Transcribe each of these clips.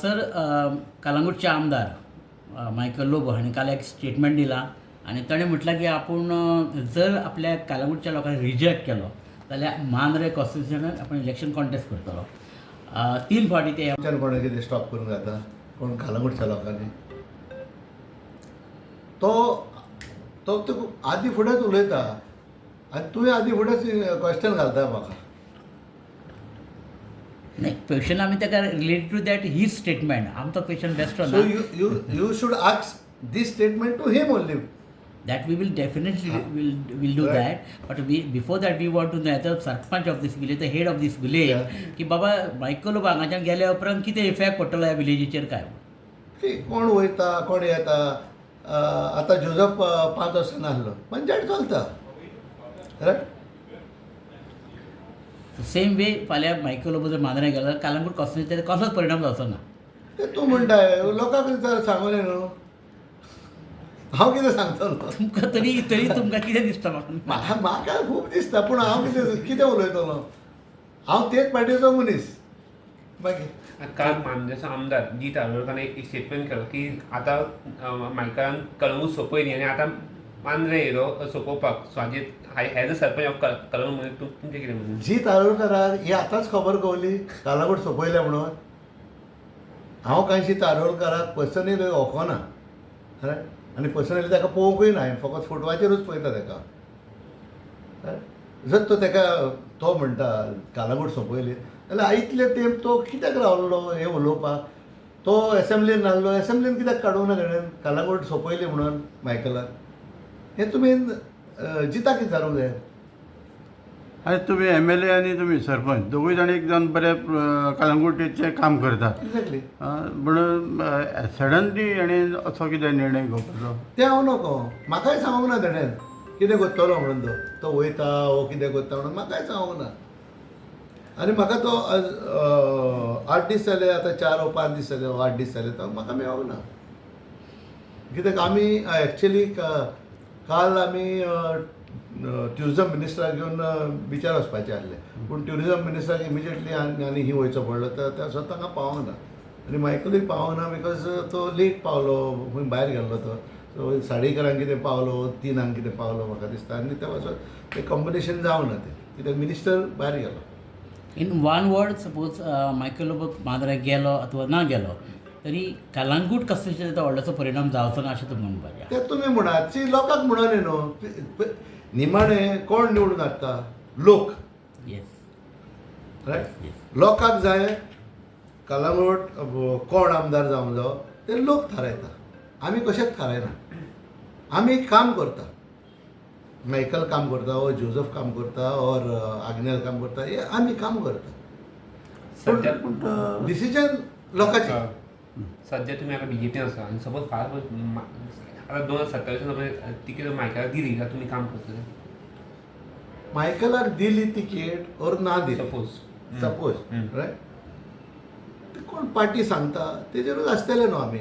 Sir कलंगूटचे आमदार अ, Michael Lobo हांणी काल एक स्टेटमेंट दिला आनी ताणें म्हटलां की आपूण अ, जर आपल्या कलंगूटच्या लोकांनी रिजेक्ट केलो जाल्यार मांद्रे कॉन्स्टिट्युशनात आपण इलेक्शन कॉन्टेस्ट करतलो तीन फावटी ते आमच्यान कोणें कितें स्टॉप करूंक जाता. कोण कालांगूटच्या लोकांनी? तो तो आदी फुडेंच उलयता. आनी तुवें आदी फुडेंच क्वेश्चन घालता म्हाका नाही क्वेश्चन आमी ताका related to that he statement आमचो question best so you you you should ask this statement to him only that we will definitely will will do Right. that. But we before that we want to know the sarpanch of this village the head of this village Yeah. की बाबा Michael हांगाच्यान गेल्या उपरांत कितें effect पडटलो ह्या विलेजीचेर काय? की कोण वयता कोण येता? अं, आतां जोझफ अं, पांच वर्सां नासलो पंचायत चलता रायट सेम वे फाल्यां मायकल लोबो जर मांद्रे गेलो जाल्यार कालंगूट कॉन्स्टिट्युन्सीचेर कसलोच परिणाम जावचो ना. ते तूं म्हणटाय लोकांक जर सांगलें न्हू हांव कितें सांगतलो तुमकां तरी तरी तुमकां कितें दिसता म्हाका म्हा- म्हाका खूब दिसता पूण हांव कितें कितें उलयतलो हांव तेच पार्टीचो मनीस. मागीर काल मानदेसा आमदार जी तारवळकारान एक स्टेटमेंट केलो की आतां अं, मायकलान कळंगूट सोंपयली आनी आतां मांद्रे येयलो सोंपोवपाक सो हाजेर as a sarpanch of Calangute म्हणजे तूं तुमचें कितें म्हणून? जी तारोळकराक ही आतांच खबर कवली कालांगूट सोंपयल्या म्हणून. हांव कांयशी तारोळकराक पर्सनली वखोना आनी पर्सनली ताका पळोवंकूय ना हांवें फकत फोटवाचेरूच पळयता ताका. जर तो ताका तो म्हणटा कालागूट सोंपयली जाल्यार इतले तेंप तो कित्याक रावलो हें उलोवपाक? तो एसेंब्लीन नासलो एसेंब्लीन कित्याक काडूंक ना ताणें? कालागूट सोंपयली म्हणून मायकलाक. हें तुमी अं, जिताक विचारूंक जाय आनी तुमी एम एल ए आनी तुमी सरपंच दोगूय जाण एक जावन बरे अ, कलंगुटीचें काम करता एक्झॅक्टली अ, म्हणून सडनली हेणें असो कितें निर्णय घेवपाचो ते हांव नको. म्हाकाय सांगूंक ना ताणें कितें करतलो म्हणून तो. तो वयता वो कितें करता म्हणून. म्हाकाय सांगूंक ना. आनी म्हाका तो आठ दीस जाले आतां चार वो पांच दीस जाले वो आठ दीस जाले तो म्हाका मेळोंक ना. कित्याक आमी एक्चुली काल आमी ट्युरिजम मिनिस्टराक घेवन बिचार वचपाचे आसले पूण ट्युरिजम मिनिस्टराक इमिजिएटली आनी ही वयचो पडलो तर त्या स्वता हांगा पावोंक ना आनी मायकलूय पावोंक ना बिकॉज तो लेट पावलो खंय भायर गेल्लो तो. सो साडेकरांक कितें पावलो तिनांक कितें पावलो म्हाका दिसता. आनी त्या वचोन तें कॉम्बिनेशन जावना ना तें. कित्याक मिनिस्टर भायर गेलो. In one word suppose Michael Lobo गेलो अथवा ना गेलो तरी कलंगूट कॉन्स्टिट्युन्सीचेर व्हडलोसो परिणाम जावचो ना अशें तुमी म्हणपाचें ते तुमी म्हणात सी लोकांक म्हणले न्हू निमाणें कोण निवडून हाडटा लोक. येस रायट लोकांक जाय कलांगूट कोण आमदार जावंक जावो ते लोक थारायता. आमी कशेंच थारायना. आमी काम करता. मायकल काम करता ओ जोझफ काम करता और आग्नेल काम करता हे आमी काम करता. पूण डिसिजन लोकांचे. सध्या तुमी आतां बी जे पीन आसा आनी सपोज फार आतां दोन हजार सत्तावीसान तिकेट मायकलाक दिली जाल्यार तुमी काम करतले मायकलाक दिली तिकेट और ना दिली. Suppose suppose. रायट ते कोण पार्टी सांगता? तेजेरूच आसतले न्हू आमी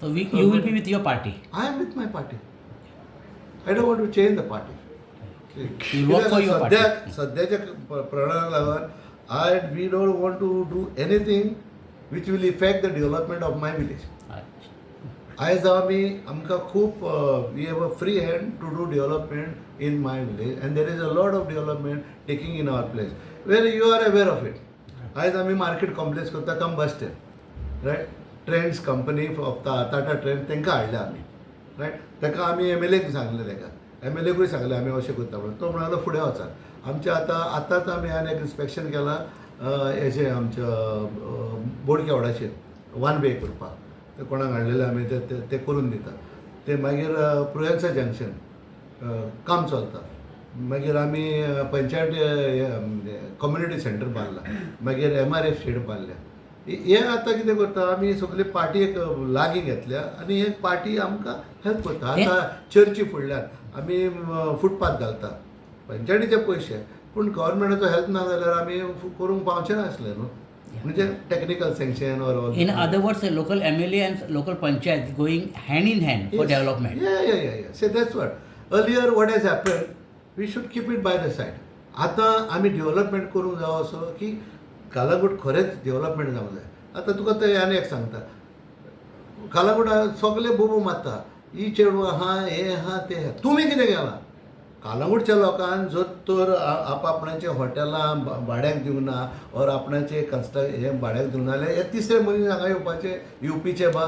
so we you will be with your party I'm with my party I don't want to change the party You work for your सद्या party. सद्याच्या प्र- प्रणाला लागून I we don't want to do anything which will effect the development of my village आयज आमी आमकां खूब we have a free hand to do development in my village and there is a lot of development taking in our place where you are aware of it आयज आमी market complex करता cum bus stand right trends company of Tata trend तांकां हाडल्या आमी right ताका आमी M L एक सांगलें ताका एम एल एकूय सांगलें? आमी अशें करता म्हणून. तो म्हणालो फुडें वचात आमच्या आतां आतांच आमी आनी एक इन्स्पेक्शन केलां. हेचें आमच्या बोडक्या वाडाचेर वन वे करपाक ते कोणाक हाडलेले आमी ते ते- करून दिता ते मागीर अ, प्रुएन्सा जंक्शन काम चलता. मागीर आमी पंचायत कम्युनिटी सेंटर बांदला. मागीर एम आर एफ शेड बांदल्या. हे- आतां कितें करता आमी सगळे पार्टी एक लागीं घेतल्या आनी हे पार्टी आमकां हेल्प करता. आतां चर्ची फुडल्यान आमी फुटपाथ घालता. पंचायतीचे पयशे. पूण गव्हर्मेंटाचो हेल्प ना जाल्यार आमी करूंक पावचे नासले न्हू म्हणजे technical sanction or all in other words local M L A and local panchayat going hand in hand for development say that's what earlier what has happen we should keep it by the side आतां आमी development करूंक जावो असो की कालांगूट खरेंच development जावंक जाय आतां तुका ते आनी एक सांगता. कालांगूट सगळे बोबो मारता. ही चेडूं आहा हे आहा ते आहा तुमी कितें केलां कालांगूटच्या लोकांक जर तर आ- हॉटेलां भाड्याक दिवंक ना और आपणाचें कन्स्ट्रक हें भाड्याक दिवंक ना जाल्यार हे तिसरे मनीस हांगा येवपाचे युपीचे बा.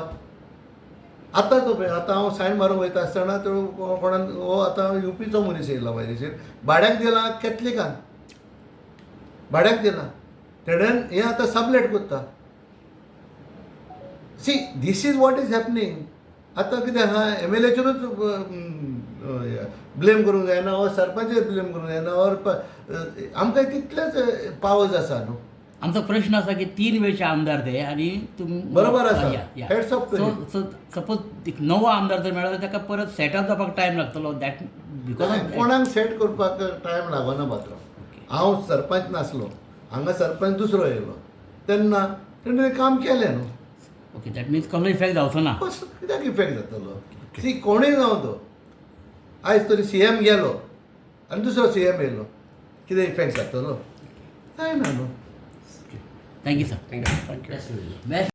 आतां पळय आतां हांव सायन मारूंक वयता आसतना तो कोणान हो आतां युपीचो मनीस येयलो म्हाजेचेर भाड्याक दिला कॅथलिकान भाड्याक दिला. तेणेन हें आतां सबलेट कोत्ता. See this is what is happening आतां कितें आहा एम एल एचेरूच ब्लेम करूंक जायना और सरपंचेर ब्लेम करूंक जायना और प- आमकां तितलेच पावर्स आसा न्हू? आमचो प्रश्न असा की तीन वेळचे आमदार ते आणि तुम बरोबर आसा. सो सपोज एक नवो आमदार जर मेळ्ळो ताका परत सेटअप जावपाक टायम लागतलो. दॅट बिकॉज कोणाक सेट करपाक टायम लागना मात्र. हांव सरपंच नासलो हांगा सरपंच दुसरो येयलो. तेन्ना तेणें काम केलें न्हू? ओके दॅट मिन्स कसलो इफेक्ट जावचो ना. कसो कित्याक इफेक्ट जातलो? सी कोणूय जावं तो आयज तरी सी एम गेलो आनी दुसरो सी एम येयलो कितें इफेक्ट जातलो जायना न्हू थँक्यू सर थँक्यू बेस्ट